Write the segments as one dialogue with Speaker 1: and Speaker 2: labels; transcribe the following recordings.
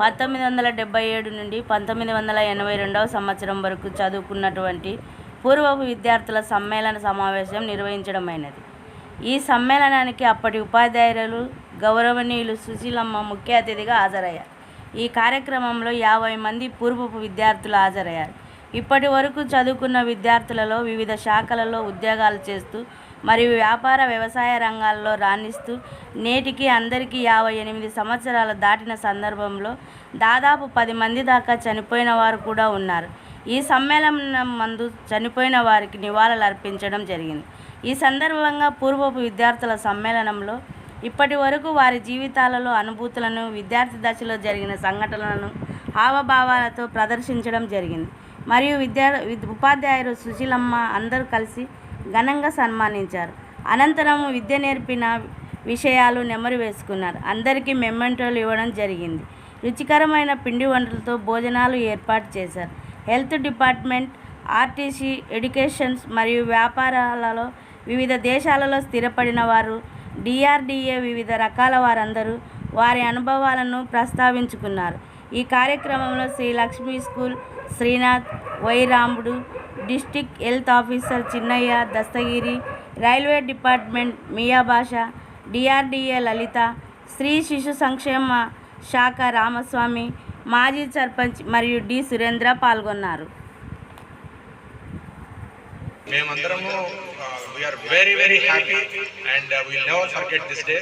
Speaker 1: పంతొమ్మిది వందల డెబ్బై ఏడు నుండి పంతొమ్మిది వందల ఎనభై రెండవ సంవత్సరం వరకు చదువుకున్నటువంటి పూర్వపు విద్యార్థుల సమ్మేళన సమావేశం నిర్వహించడమైనది. ఈ సమ్మేళనానికి అప్పటి ఉపాధ్యాయులు గౌరవనీయులు సుశీలమ్మ ముఖ్య అతిథిగా హాజరయ్యారు. ఈ కార్యక్రమంలో యాభై మంది పూర్వపు విద్యార్థులు హాజరయ్యారు. ఇప్పటి వరకు చదువుకున్న విద్యార్థులలో వివిధ శాఖలలో ఉద్యోగాలు చేస్తూ మరియు వ్యాపార వ్యవసాయ రంగాల్లో రాణిస్తూ నేటికి అందరికీ యాభై ఎనిమిది సంవత్సరాలు దాటిన సందర్భంలో దాదాపు పది మంది దాకా చనిపోయిన వారు కూడా ఉన్నారు. ఈ సమ్మేళనం మందు చనిపోయిన వారికి నివాళులు అర్పించడం జరిగింది. ఈ సందర్భంగా పూర్వపు విద్యార్థుల సమ్మేళనంలో ఇప్పటి వరకు వారి జీవితాలలో అనుభూతులను విద్యార్థి దశలో జరిగిన సంఘటనలను హావభావాలతో ప్రదర్శించడం జరిగింది. మరియు విద్యా విద్- ఉపాధ్యాయులు సుశీలమ్మ అందరూ కలిసి ఘనంగా సన్మానించారు. అనంతరం విద్య నేర్పిన విషయాలు నెమరు వేసుకున్నారు. అందరికీ మెమెంటోలు ఇవ్వడం జరిగింది. రుచికరమైన పిండి వంటలతో భోజనాలు ఏర్పాటు చేశారు. హెల్త్ డిపార్ట్మెంట్ ఆర్టీసీ ఎడ్యుకేషన్స్ మరియు వ్యాపారాలలో వివిధ దేశాలలో స్థిరపడిన వారు డిఆర్డిఏ వివిధ రకాల వారందరూ వారి అనుభవాలను ప్రస్తావించుకున్నారు. ఈ కార్యక్రమంలో Shri Lakshmi school Srinath Ramudu district health officer Chinnaiah Dastagiri railway department Miya Basha DRDA Lalitha స్త్రీ శిశు సంక్షేమ శాఖ రామస్వామి మాజీ సర్పంచ్ మరియు డి సురేంద్ర పాల్గొన్నారు.
Speaker 2: మేమందరము we are very very happy and we'll never forget this day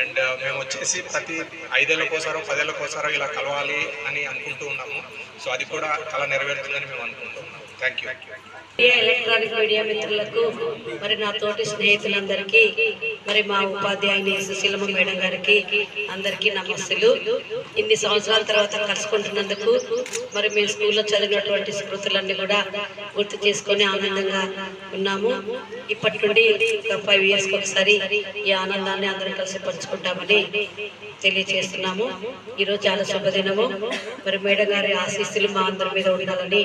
Speaker 2: and మేము వచ్చేసి ప్రతి ఐదేళ్ళకోసారో పదేళ్ళకోసారో ఇలా కలవాలి అని అనుకుంటూ ఉన్నాము. సో అది కూడా కళ నెరవేరుతుందని మేము అనుకుంటున్నాము థ్యాంక్ యూ
Speaker 3: ఎలక్ట్రానిక్ మీడియా మిత్రులకు మరి నా తోటి స్నేహితులందరికీ మరి మా ఉపాధ్యాయుని సుశీలమ్మ మేడం గారికి అందరికీ నమస్తులు ఇన్ని సంవత్సరాల తర్వాత కలుసుకుంటున్నందుకు మరి మేము స్కూల్లో చదివినటువంటి స్మృతులన్నీ కూడా గుర్తు చేసుకొని ఆనందంగా ఉన్నాము. ఇప్పటి నుండి ఒక ఫైవ్ ఇయర్స్కి ఒకసారి ఈ ఆనందాన్ని అందరం కలిసి పంచుకుంటామని తెలియజేస్తున్నాము. ఈరోజు చాలా శుభదినము మరి మేడం గారి ఆశీస్సులు మా అందరి మీద ఉండాలని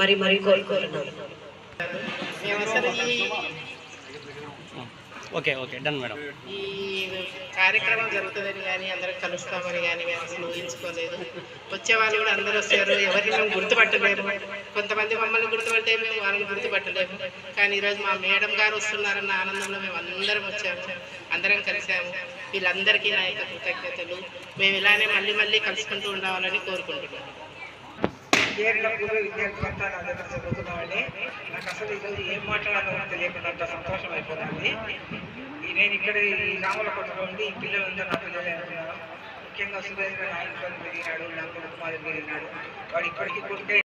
Speaker 3: మరి మరి కోరుకుంటున్నాము.
Speaker 4: Okay okay done madam.
Speaker 5: ఈ కార్యక్రమం జరుగుతుందని కానీ అందరం కలుస్తామని కానీ మేము అసలు ఊహించుకోలేదు. వచ్చే వాళ్ళు కూడా అందరూ వస్తారు ఎవరిని మేము గుర్తుపట్టలేము. కొంతమంది మమ్మల్ని గుర్తుపట్టే మేము వాళ్ళని గుర్తుపట్టలేము. కానీ ఈరోజు మా మేడం గారు వస్తున్నారన్న ఆనందంలో మేము అందరం వచ్చాము. అందరం కలిసాము. వీళ్ళందరికీ నా యొక్క కృతజ్ఞతలు. మేము ఇలానే మళ్ళీ మళ్ళీ కలుసుకుంటూ ఉండాలని కోరుకుంటున్నాము
Speaker 6: విద్యార్థుల పూర్వ విద్యార్థి విద్యార్థులంతా నా దగ్గర చదువుతున్నామని నాకు అసలు ఈరోజు ఏం మాట్లాడాలో తెలియకుండా అంత సంతోషం అయిపోతుంది. నేను ఇక్కడ ఈ రాముల ఉండి ఈ పిల్లలందరూ నా పిల్లలే అనుకున్నాను. ముఖ్యంగా సురేంద్ర నాయకుడు పెరిగినాడు నా కొడుకు పెరిగినాడు. వాడు ఇప్పటికీ కొడుకే